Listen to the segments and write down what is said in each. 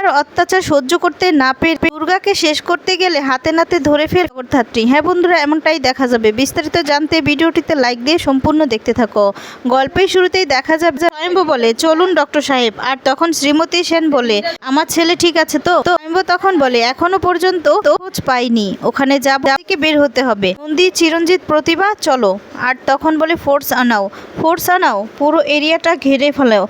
দুর্গার অত্যাচার সহ্য করতে না পেরে দুর্গাকে শেষ করতে গেলে হাতে নাতে ধরে ফেল জগদ্ধাত্রী হ্যাঁ বন্ধুরা, এমনটাই দেখা যাবে। বিস্তারিত জানতে ভিডিওটিতে লাইক দিয়ে সম্পূর্ণ দেখতে থাকো। গল্পের শুরুতেই দেখা যাবে যে স্বয়ম্ভু বলে, চলুন ডক্টর সাহেব। আর তখন শ্রীমতী সেন বলে, আমার ছেলে ঠিক আছে তো? স্বয়ম্ভু তখন বলে, এখনও পর্যন্ত খোঁজ পাইনি। ওখানে যাব থেকে বের হতে হবে। নন্দী, চিরঞ্জিত, প্রতিভা, চলো। আর তখন বলে, ফোর্স আনাও ফোর্স আনাও। পুরো এরিয়াটা ঘিরে ফেলাও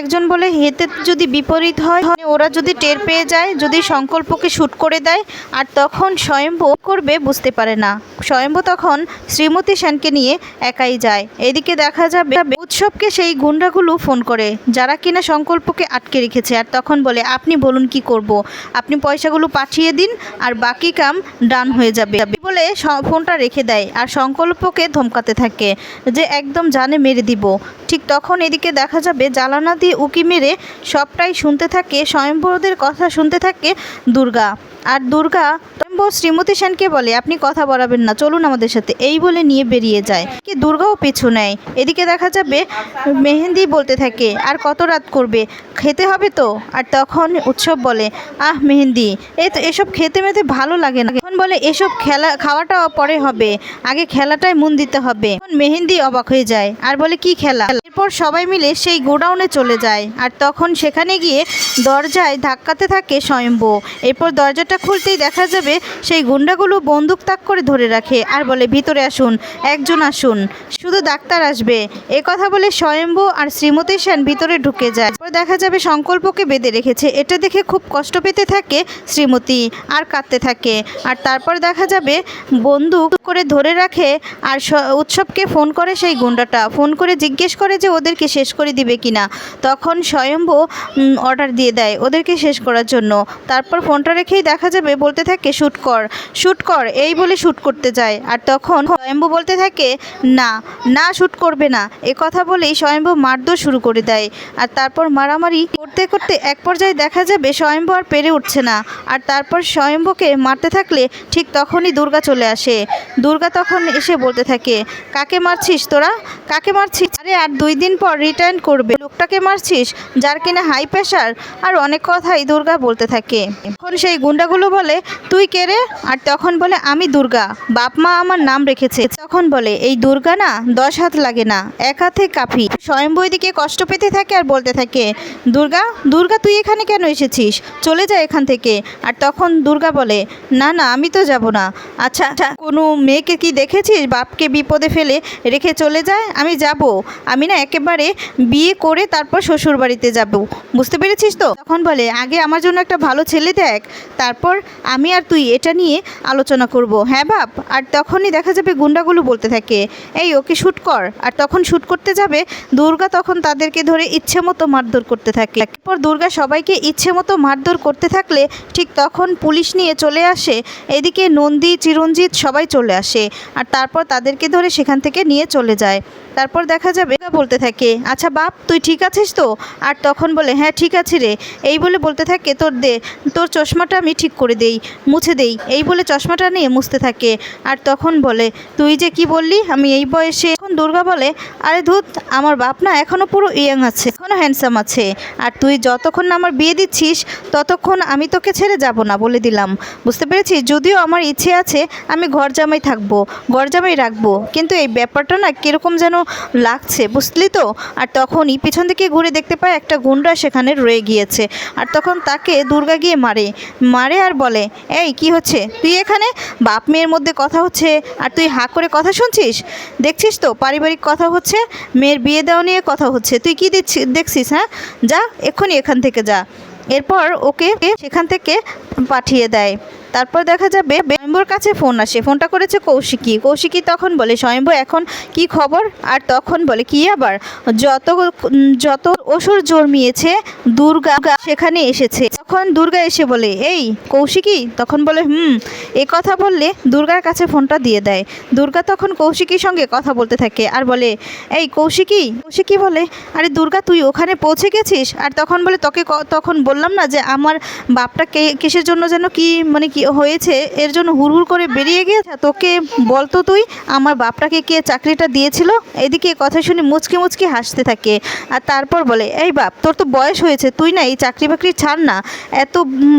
একজন বলে, হেতে যদি বিপরীত হয় ওরা যদি টের পেয়ে যায়, যদি সংকল্পকে শ্যুট করে দেয়, আর তখন স্বয়ম্ভু করবে, বুঝতে পারে না। স্বয়ম্ভু তখন শ্রীমতী সেনকে নিয়ে একাই যায়। এদিকে দেখা যাবে, উৎসবকে সেই গুন্ডাগুলো ফোন করে, যারা কিনা সংকল্পকে আটকে রেখেছে। আর তখন বলে, আপনি বলুন কি করব? আপনি পয়সাগুলো পাঠিয়ে দিন, আর বাকি কাম ডান হয়ে যাবে। বলে ফোনটা রেখে দেয়, আর সংকল্পকে ধমকাতে থাকে, যে একদম জানে মেরে দিব। ঠিক তখন এদিকে দেখা যাবে, জ্বালানা দিয়ে উকি মেরে সবটাই শুনতে থাকে স্বয়ম্বরদের কথা শুনতে থাকে দুর্গা। আর দুর্গা স্বয়ম্বর শ্রীমতী সেনকে বলে, আপনি কথা বলাবেন না, চলুন আমাদের সাথে। এই বলে নিয়ে বেরিয়ে যায়। কি দুর্গাও পিছু নেয়। এদিকে দেখা যাবে মেহেন্দি বলতে থাকে, আর কত রাত করবে? খেতে হবে তো? আর তখন উৎসব বলে, আহ, মেহেন্দি, এই তো এসব খেতে মেতে ভালো লাগে না। তখন বলে, এসব খেলা খাওয়াটা পরে হবে। আগে খেলাটায় মন দিতে হবে। মেহেন্দি অবাক হয়ে যায়। আর বলে, কি খেলা? এরপর সবাই মিলে সেই গোডাউনে চলে যায়। আর তখন সেখানে গিয়ে দরজায় ধাক্কাতে থাকে স্বয়ম্ভু। এরপর দরজাটা খুলতেই দেখা যাবে সেই গুন্ডাগুলো বন্দুক তাক করে ধরে রাখে আর বলে, ভিতরে আসুন, একজন আসুন। শুধু ডাক্তার আসবে। এ কথা বলে স্বয়ম্ভু আর শ্রীমতী সেন ভিতরে ঢুকে যায়। এরপর দেখা যাবে সংকল্পকে বেঁধে রেখেছে। এটা দেখে খুব কষ্ট পেতে থাকে শ্রীমতী আর কাঁদতে থাকে। আর তারপর দেখা যাবে বন্দুক করে ধরে রাখে আর উৎসবকে ফোন করে সেই গুন্ডাটা। ফোন করে জিজ্ঞেস করে যে ওদেরকে শেষ করে দিবে কিনা। তখন স্বয়ম্ভু অর্ডার দিয়ে দেয় ওদেরকে শেষ করার জন্য। তারপর ফোনটা রেখেই দেখা যাবে বলতে থাকে শ্যুট কর শ্যুট কর, এই বলে শ্যুট করতে যায়। আর তখন স্বয়ম্ভু বলতে থাকে, না না শ্যুট করবে না। এ কথা বলেই স্বয়ম্ভু মারধর শুরু করে দেয়। আর তারপর মারামারি করতে করতে এক পর্যায়ে দেখা যাবে স্বয়ম্ভু আর পেরে উঠছে না। আর তারপর স্বয়ম্ভুকে মারতে থাকলে ঠিক তখনই দুর্গা চলে আসে। দুর্গা তখন এসে বলতে থাকে, কাকে মারছিস তোরা? কাকে মারছিস? আরে, আর দুই দিন পর রিটার্ন করবে। লোকটাকে মারছিস, যার কিনা হাই প্রেশার আর অনেক কথাই দুর্গা বলতে থাকে। তখন সেই গুন্ডাগুলো বলে, তুই কে রে? আর তখন বলে, আমি দুর্গা। বাপ মা আমার নাম রেখেছে। তখন বলে, এই দুর্গা না, দশ হাত লাগে না, এক হাতে কাফি। স্বয়ম্ভু দিকে কষ্ট পেতে থাকে আর বলতে থাকে, দুর্গা দুর্গা, তুই এখানে কেন এসেছিস? চলে যা এখান থেকে। আর তখন দুর্গা বলে, না না, আমি তো যাব না। আচ্ছা আচ্ছা কোনো মেয়েকে কি দেখেছিস? বাপকে বিপদে ফেলে রেখে চলে যায়? আমি যাব। আমি না একেবারে বিয়ে করে তারপর শ্বশুর বাড়িতে যাব। বুঝতে পেরেছিস তো? তখন বলে, আগে আমার জন্য একটা ভালো ছেলে দেখ, তারপর আমি আর তুই এটা নিয়ে আলোচনা করব। হ্যাঁ বাপ। আর তখনই দেখা যাবে গুন্ডাগুলো বলতে থাকে, এই, ওকে শ্যুট কর। আর তখন শ্যুট করতে যাবে, দুর্গা তখন তাদেরকে ধরে ইচ্ছে মতো মারধর করতে থাকে। এরপর দুর্গা সবাইকে ইচ্ছে মতো মারধর করতে থাকলে ঠিক তখন পুলিশ নিয়ে চলে আসে, এদিকে নন্দী, চিরঞ্জিত সবাই চলে আসে, আর তারপর তাদেরকে ধরে সেখান থেকে নিয়ে চলে যায়। তারপর দেখা যাবে বলতে থাকে আচ্ছা বাপ, তুই ঠিক আছিস তো? আর তখন বলে হ্যাঁ ঠিক আছি রে। এই বলে বলতে থাকে, তোর দে, তোর চশমাটা আমি ঠিক করে দেই, মুছে দেই। এই বলে চশমাটা নিয়ে মুছতে থাকে। আর তখন বলে, তুই যে কি বললি? আমি এই বয়সে এখন দুর্গা বলে, আরে ধুত, আমার বাপ না এখনও পুরো ইয়ং আছে এখনও হ্যান্ডসাম আছে। আর তুই যতক্ষণ না আমার বিয়ে দিচ্ছিস, ততক্ষণ আমি তোকে ছেড়ে যাব না, বলে দিলাম। বুঝতে পেরেছি যদিও আমার ইচ্ছে আছে, আমি ঘর জামাই থাকব ঘর জামাই রাখব। কিন্তু এই ব্যাপারটা না কীরকম যেন লাগছে বুঝলি তো? আর তখনই পিছন থেকে ঘুরে দেখতে পায় একটা গুন্ডা সেখানে রয়ে গিয়েছে। আর তখন তাকে দুর্গা গিয়ে মারে। মারে আর বলে, এই, কি হচ্ছে? তুই এখানে? বাপ মেয়ের মধ্যে কথা হচ্ছে। আর তুই হাঁ করে কথা শুনছিস? দেখছিস তো, পারিবারিক কথা হচ্ছে। মেয়ের বিয়ে দেওয়া নিয়ে কথা হচ্ছে। তুই কি দিচ্ছি, দেখছিস হ্যাঁ? যা, এক্ষুনি এখান থেকে যা। এরপর ওকে সেখান থেকে পাঠিয়ে দেয়। তারপর দেখা যাবে স্বয়ম্বর কাছে ফোন আসে। ফোনটা করেছে কৌশিকী। কৌশিকী তখন বলে, স্বয়ম্ভ, এখন কি খবর? আর তখন বলে, কি আবার? যত যত অসুর জন্মিয়েছে, দুর্গা সেখানে এসেছে। তখন দুর্গা এসে বলে, এই, কৌশিকী? তখন বলে, হুম। এ কথা বললে দুর্গার কাছে ফোনটা দিয়ে দেয়। দুর্গা তখন কৌশিকীর সঙ্গে কথা বলতে থাকে আর বলে, এই, কৌশিকী? কৌশিকী বলে, আরে দুর্গা, তুই ওখানে পৌঁছে গেছিস? আর তখন বলে, তোকে তখন বললাম না যে আমার বাপটা কে, কিসের জন্য যেন কি মানে কি হয়েছে, এর জন্য হুড়হুড় করে বেরিয়ে গিয়েছে। তোকে বলতো তুই, আমার বাপটাকে কে চাকরিটা দিয়েছিল? এদিকে কথা শুনে মুচকি মুচকি হাসতে থাকে। আর তারপর বলে, এই বাপ, তোর তো বয়স হয়েছে, তুই না এই চাকরি বাকরি ছাড় না। এত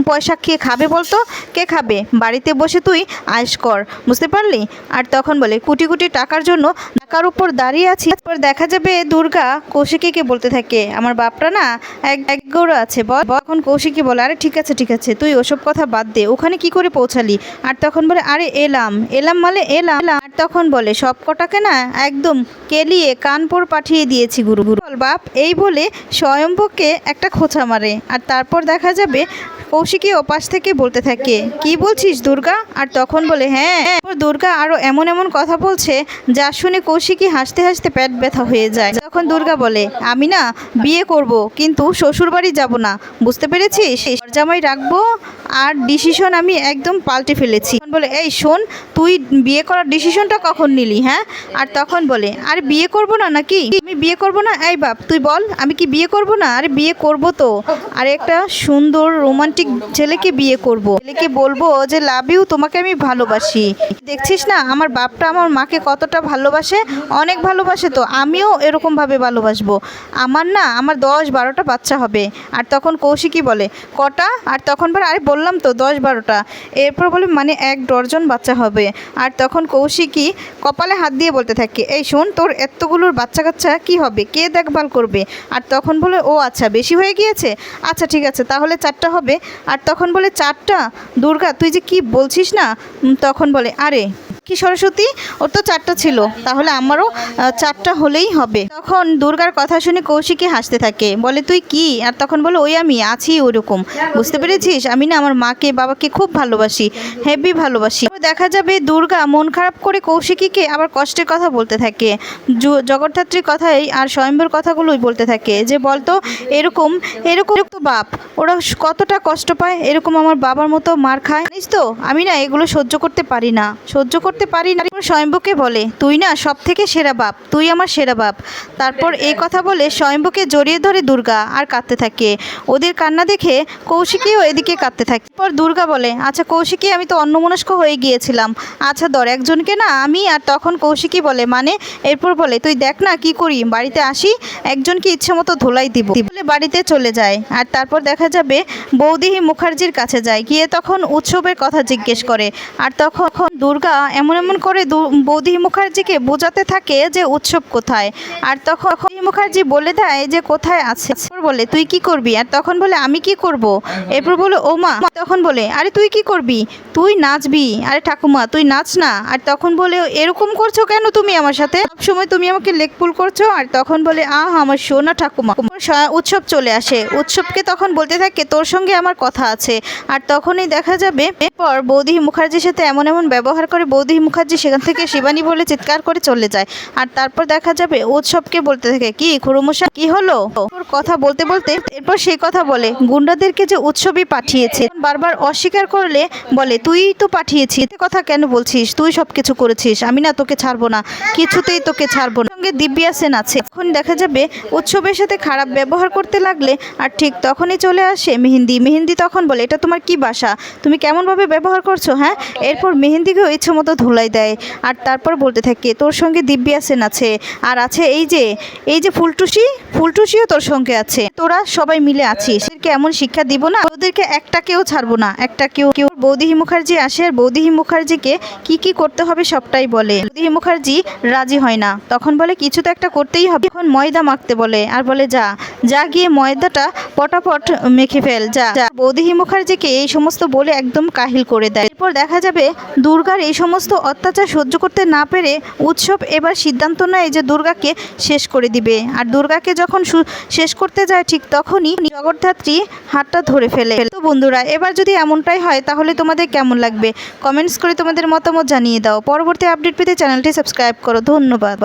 পয়সা কে খাবে বলতো? কে খাবে? বাড়িতে বসে তুই আয়স কর, বুঝতে পারলি? আর তখন বলে, কোটি কোটি টাকার জন্য টাকার উপর দাঁড়িয়ে আছি। তারপর দেখা যাবে দুর্গা কৌশিকীকে বলতে থাকে। আমার বাপটা না এক এক গৌড় আছে, বল। তখন কৌশিকী বলে, আরে ঠিক আছে ঠিক আছে, তুই ওসব কথা বাদ দে। ওখানে কি করে পৌঁছালি। আর তখন বলে, আরে এলাম। এলাম মানে এলাম। আর তখন বলে, সব কটাকে না একদম কেলিয়ে কানপুর পাঠিয়ে দিয়েছি, গুরু গুরু। বাপ, এই বলে স্বয়ম্ভকে একটা খোঁচা মারে। আর তারপর দেখা যাবে, কৌশিকী ওপাশ থেকে বলতে থাকে, কি বলছিস দুর্গা? আর তখন বলে হ্যাঁ। দুর্গা আরও এমন এমন কথা বলছে, যা শুনে কৌশিকী হাসতে হাসতে পেট ব্যথা হয়ে যায়। তখন দুর্গা বলে, আমি না বিয়ে করব, কিন্তু শ্বশুর বাড়ি যাব না। বুঝতে পেরেছিস? জামাই রাখব আর ডিসিশন আমি একদম পাল্টে ফেলেছি। বলে, এই শোন, তুই বিয়ে করার ডিসিশনটা কখন নিলি হ্যাঁ? আর তখন বলে, আর বিয়ে করব না নাকি? আমি বিয়ে করব না? এই বাপ, তুই বল, আমি কি বিয়ে করব না? আরে বিয়ে করব তো। আর একটা সুন্দর রোমান্টিক ছেলেকে বিয়ে করব। ছেলেকে বলব যে লাভ ইউ তোমাকে আমি ভালোবাসি। দেখছিস না, আমার বাপটা আমার মাকে কতটা ভালোবাসে? অনেক ভালোবাসে তো, আমিও এরকমভাবে ভালোবাসবো। আমার না, আমার দশ বারোটা বাচ্চা হবে। আর তখন কৌশিকী বলে, কটা? আর তখন বলে, আরে বললাম তো, দশ বারোটা। এরপর বলি মানে এক ডরজন বাচ্চা হবে। আর তখন কৌশিকী কপালে হাত দিয়ে বলতে থাকে, এই শোন, তোর এতগুলোর বাচ্চা কাচ্চা কি হবে? কে দেখভাল করবে? আর তখন বলে, ও আচ্ছা বেশি হয়ে গিয়েছে? আচ্ছা ঠিক আছে, তাহলে চারটা হবে। আর তখন বলে, চারটা? দুর্গা, তুই যে কি বলছিস না? তখন বলে, আরে কি সরস্বতী? ওর তো চারটা ছিল। তাহলে আমারও চারটা হলেই হবে। তখন দুর্গার কথা শুনে কৌশিকী হাসতে থাকে। বলে, তুই কি? আর তখন বলে, ওই আমি আছি ওরকম বুঝতে পেরেছিস? আমি না আমার মাকে, বাবাকে খুব ভালোবাসি। হেভি ভালোবাসি। দেখা যাবে দুর্গা মন খারাপ করে কৌশিকীকে আবার কষ্টের কথা বলতে থাকে। জগদ্ধাত্রীর কথাই আর স্বয়ম্বর কথাগুলোই বলতে থাকে। যে বলতো, এরকম এরকম তো বাপ। ওরা কতটা কষ্ট পায়, এরকম আমার বাবার মতো মার খায়। জানিস তো, আমি না এগুলো সহ্য করতে পারি না। সহ্য করতে পারি না। তারপর স্বয়ম্বকে বলে, তুই না সব থেকে সেরা বাপ, তুই আমার সেরা বাপ। তারপর এই কথা বলে স্বয়ম্বকে জড়িয়ে ধরে দুর্গা আর কাঁদতে থাকে। ওদের কান্না দেখে কৌশিকীও এদিকে কাঁদতে থাকে। পর দুর্গা বলে আচ্ছা কৌশিকী, আমি তো অন্যমনস্ক হয়ে গিয়েছিলাম। আচ্ছা ধর, একজনকে না আমি আর তখন কৌশিকী বলে মানে এরপর বলে, তুই দেখ না কি করি, বাড়িতে আসি, একজনকে ইচ্ছে মতো ধোলাই দিব। বলে বাড়িতে চলে যায়। আর তারপর দেখা যাবে বৌদিহি মুখার্জির কাছে যায়। গিয়ে তখন উৎসবের কথা জিজ্ঞেস করে। আর তখন দুর্গা এমন এমন করে বৌদিহি মুখার্জিকে বোঝাতে থাকে যে উৎসব কোথায়। আর তখন মুখার্জি বলে দেয় যে কোথায় আছে। বলে, তুই কি করবি? আর তখন বলে, আমি কি করব? এরপর বলে, ও মা। তখন বলে, আরে তুই কি করবি? তুই নাচবি। আরে ঠাকুমা, তুই নাচ না? আর তখন বলে, এরকম করছ কেন তুমি আমার সাথে? সব সময় তুমি আমাকে লেকপুল করছ, আর তখন বলে, আহ, আমার সোনা ঠাকুমা। উৎসব চলে আসে। উৎসবকে তখন বলতে থাকে, তোর সঙ্গে আমার কথা আছে। আর তখনই দেখা যাবে, এরপর বৌদি মুখার্জির সাথে এমন এমন ব্যবহার করে, বৌদি মুখার্জি সেখান থেকে শিবানী বলে চিৎকার করে চলে যায়। আর তারপর দেখা যাবে, উৎসবকে বলতে থাকে, কি খুরুমশা কি হলো? কথা বলতে বলতে, এরপর সেই কথা বলে, গুন্ডাদেরকে যে উৎসবই পাঠিয়েছে, বারবার অস্বীকার করলে, বলে, তুই তো পাঠিয়েছিস। এতে কথা কেন বলছিস? তুই সব কিছু করেছিস। আমি না তোকে ছাড়বো না। কিছুতেই তোকে ছাড়বো না। সঙ্গে দিব্যা সেন আছে। এখন দেখা যাবে উৎসবের সাথে খারাপ ব্যবহার করতে লাগলে আর ঠিক তখনই চলে আসে মেহেন্দি। মেহেন্দি তখন বলে, এটা তোমার কি বাসা? তুমি কেমনভাবে ব্যবহার করছ হ্যাঁ? এরপর মেহেন্দিকেও ইচ্ছে মতো ধুলাই দেয়। আর তারপর বলতে থাকে, তোর সঙ্গে দিব্যা সেন আছে। আর আছে এই যে এই যে ফুলটুসি, ফুলটুসিও তোর সঙ্গে আছে। তোরা সবাই মিলে আছিস। এদেরকে এমন শিক্ষা দিব না ওদেরকে একটা কেউ ছাড়বো না। একটা কেউ কেউ বৌদিহি মুখার্জি আসে আর বৌদিহি মুখার্জিকে কি কি করতে হবে সবটাই বলে। বৌদিহি মুখার্জি রাজি হয় না। তখন বলে কিছু তো একটা করতেই হবে। এখন ময়দা মাখতে বলে আর বলে, যা যা গিয়ে ময়দাটা পটাপট মেখে ফেল, যা। বৌদিহি মুখার্জিকে এই সমস্ত বলে একদম কাহিল করে দেয়। এরপর দেখা যাবে দুর্গার এই সমস্ত অত্যাচার সহ্য করতে না পেরে উৎসব এবার সিদ্ধান্ত নেয় যে দুর্গাকে শেষ করে দিবে। আর দুর্গাকে যখন শেষ করতে যায় ঠিক তখনই জগদ্ধাত্রী হাতটা ধরে ফেলে। তো বন্ধুরা, এবার যদি এমনটাই হয় তাহলে তোমাদের কেমন লাগবে? কমেন্টস করে তোমাদের মতামত জানিয়ে দাও। পরবর্তী আপডেট পেতে চ্যানেলটি সাবস্ক্রাইব করো। ধন্যবাদ।